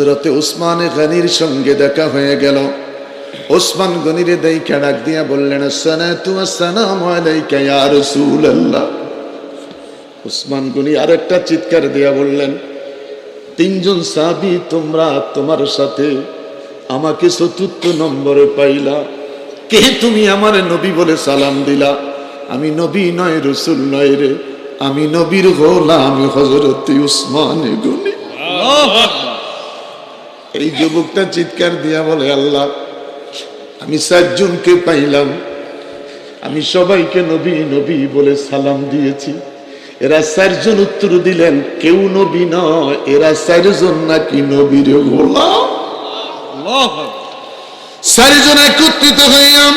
হজরতে উসমানে গানির সঙ্গে দেখা হয়ে গেল। ওসমান গনিরে দেইখা ডাক দিয়া বললেন সানাতু আসসালামু আলাইকা ইয়া রাসূলুল্লাহ। উসমান গনি আরেকটা চিৎকার দিয়া বললেন, তিনজন সাহাবী তোমরা তোমার সাথে আমাকে চতুর্থ নম্বরে পাইলা। কে তুমি আমার নবী বলে সালাম দিলা? আমি নবী নয়, রসুল নয় রে। আমি নবীর গোলাম হজরত উসমান গনি। এই যুবকটা চিৎকার দিয়া বলে, আল্লাহ, আমি চারজনকে পাইলাম। আমি সবাইকে নবী নবী বলে সালাম দিয়েছি। এরা চারজন উত্তর দিলেন, কেউ নবী নয়, এরা চারজন নাকি নবীর চারিজন একত্রিত হইলাম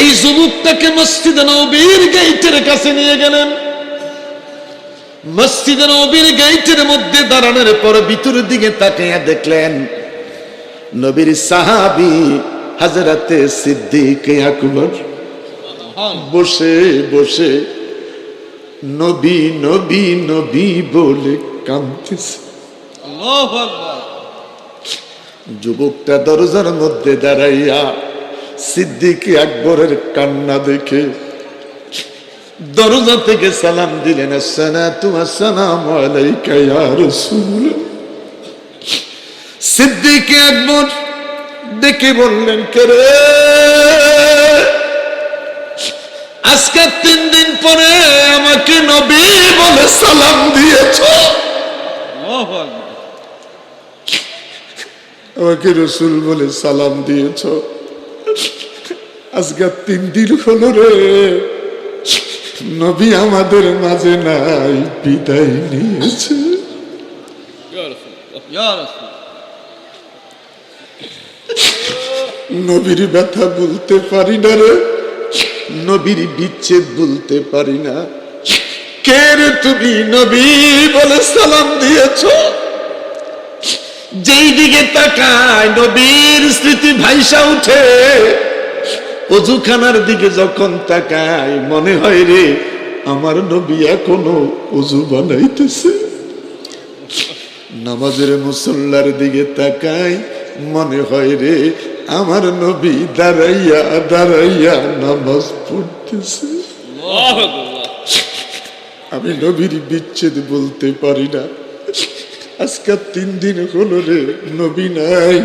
এই যুবকটাকে মসজিদ নবীর গেইটের কাছে নিয়ে গেলেন। মসজিদ নবীর গেইটের মধ্যে দাঁড়ানোর পর ভিতরের দিকে তাকাইয়া দেখলেন নবীর সাহাবি হাজরাতে সিদ্দিক আকবর। বসে বসে নবী নবী নবী বলে কাঁদতেছে। যুবকটা দরজার মধ্যে দাঁড়াইয়া সিদ্দিক আকবরের কান্না দেখে দরজা থেকে সালাম দিলেন আসসালামু আলাইকা ইয়া রাসূল। সিদ্দিক আকবর ডেকে বললেন কে আজকে তিন দিন পরে আমাকে নবী বলে সালাম দিয়েছ? আমাকে রসুল বলে সালাম দিয়েছ। আজকে তিন দিন হলো রে। নবী আমাদের মাঝে নাই, বিদায় নিয়েছে। নবীর ব্যথা বলতে পারি না রে, নবীর বিচ্ছেদ বলতে পারি না। কে রে তুমি নবী বলে সালাম দিয়েছ? যেই দিকে তাকায় নবীর স্মৃতি ভাইসা উঠে অজুখানার দিকে যখন তাকায়, মনে হয় রে, আমার নবী এখনও অজু বানাইতেছে। নামাজের মুসল্লার দিকে তাকায়, মনে হয় রে, আমার নবী দাঁড়াইয়া দাঁড়াইয়া নামাজ পড়তেছে। আমি নবীর বিচ্ছেদ বলতে পারি না। আজকে তিন দিন হলো রে, নবী নাই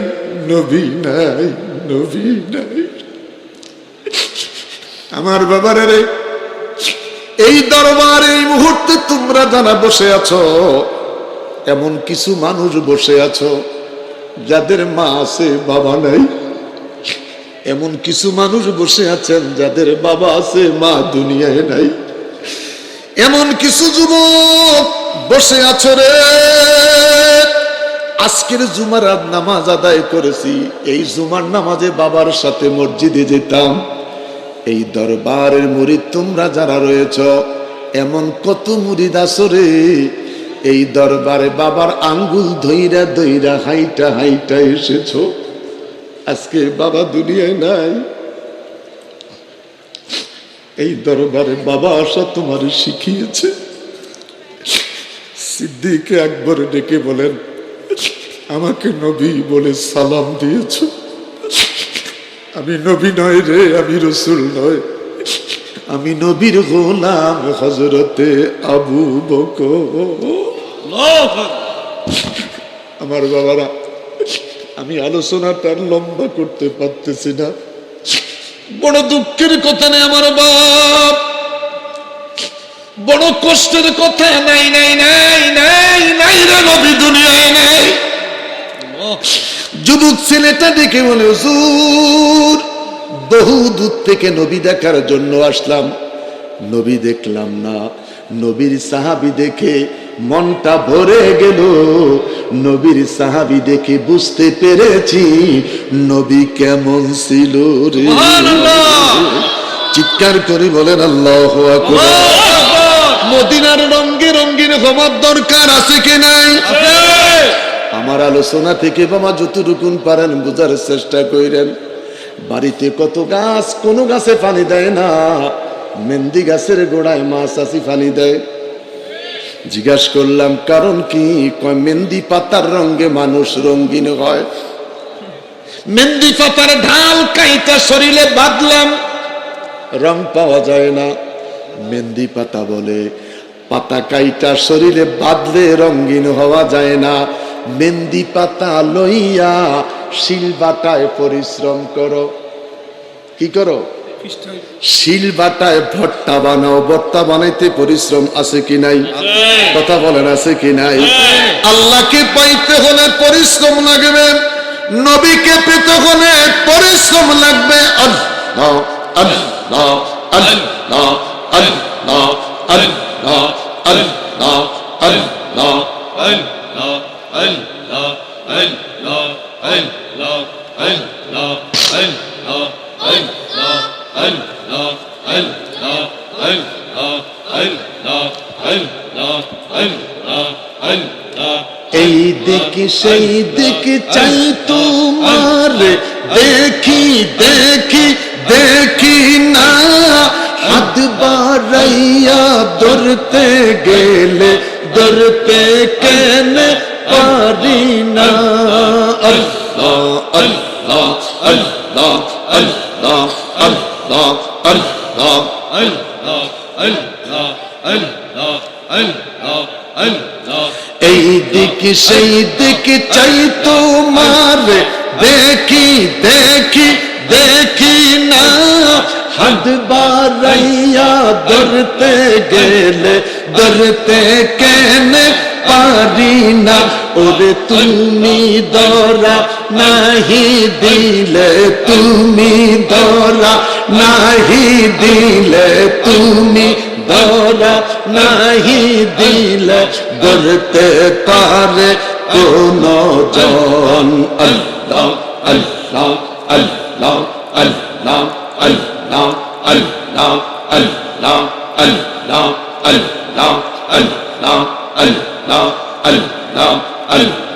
নবী নাই নবী নাই। আমার বাবার রে, এই দরবার এই মুহূর্তে তোমরা যারা বসে আছো, এমন কিছু মানুষ বসে আছো, যাদের মা আছে, বাবা নাই। এমন কিছু মানুষ বসে আছেন, যাদের বাবা আছে, মা দুনিয়ায় নাই। এমন কিছু যুবক বসে আছো রে, আজকের জুমার নামাজ আদায় করেছি, এই জুমার নামাজে বাবার সাথে মসজিদে যেতাম। এই দরবারের মুরিদ তোমরা যারা রয়েছ, এমন কত মুরিদ আসরে এই দরবারে বাবার আঙ্গুল ধইরা ধইরা হাইটা হাইটা এসেছ। আজকে বাবা দুনিয়ায় নাই। এই দরবারে বাবা আসা তোমার শিখিয়েছে। সিদ্দিকে একবার ডেকে বলেন, আমাকে নবী বলে সালাম দিয়েছ। আমি নবী নয় রে, আমি রসুল নয়। আমি নবীর গোলাম হজরতে আবু বক আমার বাবারা, আমি আলোচনাটা লম্বা করতে পারতেছি না। বড় দুঃখের কথা নেই আমার বাপ। বড় কষ্টের কথা নাই নাই নাই নাই নাই রে নবী দুনিয়ায় নাই। যুবক ছেলেটা দেখে বলে হুজুর বহু দূর থেকে নবী দেখার জন্য আসলাম। নবী দেখলাম না। নবীর সাহাবি দেখে মনটা ভরে গেল। নবীর সাহাবি দেখে বুঝতে পেরেছি নবী কেমন ছিল রে। চিৎকার করে বলেন আল্লাহ মদিনার রঙ্গে রঙ্গিন হবার দরকার আছে কি নাই? আমার আলোচনা থেকে বাবা যতটুকুন পারেন বোঝার চেষ্টা করেন বাড়িতে কত গাছ, কোন গাছে পানি দেয় না। মেহেন্দি গাছের গোড়ায় মাছ আসি পানি দেয়। জিজ্ঞাসা করলাম, কারণ কি? কয়, মেহেন্দি পাতার রঙে মানুষ রঙিন হয়। মেহেন্দি পাতার ঢাল কাইটা শরীরে বাঁধলাম, রং পাওয়া যায় না। মেহেন্দি পাতা বলে, পাতা কাইটা শরীরে বাঁধলে রঙিন হওয়া যায় না। মেহেন্দি পাতা লইয়া শিলবাটায় পরিশ্রম করো। কি করো? শিল বাটায় ভট্টা বানাও ভট্টা বানাইতে পরিশ্রম আছে কি নাই? কথা বলেন, আছে কি নাই? আল্লাহকে পাইতে হলে পরিশ্রম লাগবে, নবীকে পেতে হলে পরিশ্রম লাগবে। আল্লাহ আল্লাহ আল্লাহ আল্লাহ আল্লাহ शहीद के चल तू मार, देखी देखी देखी ना। हद बार दुरते गेले दुरते के এই দিক সেই দিক চাই তোমার দেখি দেখি দেখি हद बारैया दरते गेले दरते कहने पारी ना। और तुम्हें दौरा नहीं दिले तुमी दौरा नहीं दिले तुमी দরা নাহি দিলে ধরতে পারে কোন জন আল্লাহ আল্লাহ আল্লাহ আল্লাহ আল্লাহ আল্লাহ আল্লাহ আল্লাহ আল্লাহ আল্লাহ আল্লাহ আল্লাহ আল্লাহ আল্লাহ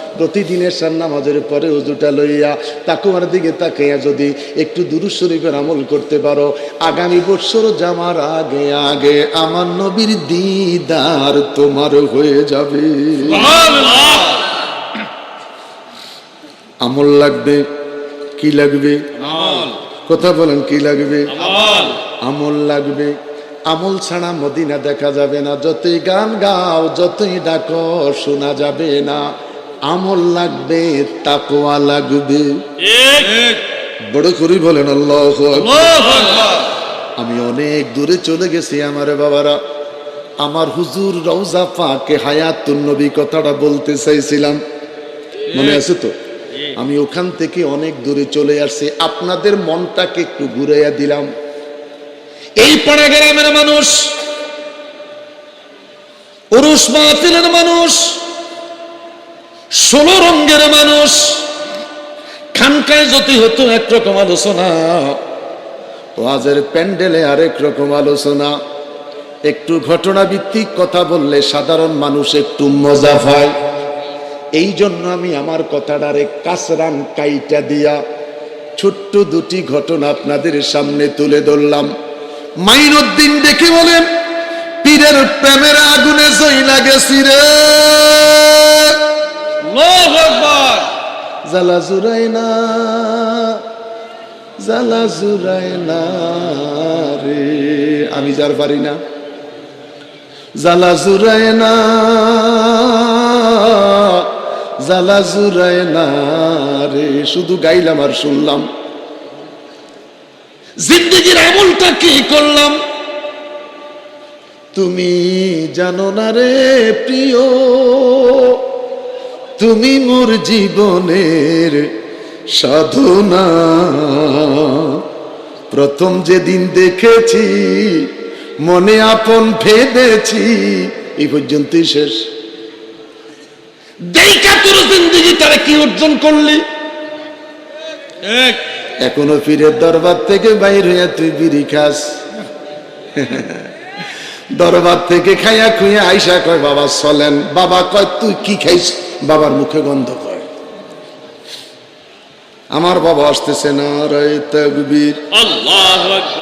প্রতিদিনের সার নামাজের পরে উজুটা লইয়া তাকুয়ার দিকে তাকাইয়া যদি একটু দুরূদ শরীফের আমল করতে পারো আগামী বৎসর জামার আগে আগে আমার নবীর দিদার তোমার হয়ে যাবে। আমল লাগবে কি লাগবে? কথা বলেন কি লাগবে? আমল লাগবে। আমল ছাড়া মদিনা দেখা যাবে না যতই গান গাও যতই ডাকো শোনা যাবে না। আমল লাগবে তাকোয়া লাগবে। বড় করি বলেন আল্লাহ আমি অনেক দূরে চলে গেছি আমার বাবারা। আমার হুজুর রওজা পাকে হায়াতুন নবী কথাটা বলতে চাইছিলাম। মনে আছে তো? আমি ওখান থেকে অনেক দূরে চলে আসছি। আপনাদের মনটাকে একটু ঘুরাইয়া দিলাম। এই পাড়া গ্রামের মানুষ উরুস মাহফিলের মানুষ ষোলো রঙ্গের মানুষ। খানকায় যদি হতো একরকম আলোচনা, ওয়াজের প্যান্ডেলে আরেক রকম আলোচনা। একটু ঘটনা ভিত্তিক কথা বললে সাধারণ মানুষ একটু মজা পায়। এই জন্য আমি আমার কথাটারে কাসরান কাইটা দিয়া ছোট্ট দুটি ঘটনা আপনাদের সামনে তুলে ধরলাম। মাইনুদ্দিন দেখে বলেন, পীরের প্রেমের আগুনে জইলা গেছি রে। জ্বালা না জ্বালা না রে, আমি যার পারি না। জ্বালা জুড়াই না জ্বালা জুড়ায় না রে, শুধু গাইলাম আর শুনলাম। জিন্দগির আমলটা কি করলাম? তুমি জানো না রে প্রিয়। তুমি মোর জীবনের সাধনা। প্রথম যেদিন দেখেছি মনে আপন ফেদেছি এই পর্যন্তই শেষ। দেখা তোর তারা কি অর্জন করলি? এখনও পীরের দরবার থেকে বাইর হইয়া তুই বিড়ি খাস। দরবার থেকে খাইয়া খুঁয়া আইসা কয় বাবা চলেন। বাবা কয় তুই কি খাইছিস বাবার মুখে গন্ধ কয় আমার বাবা আসতেছে না রায় তাকবীর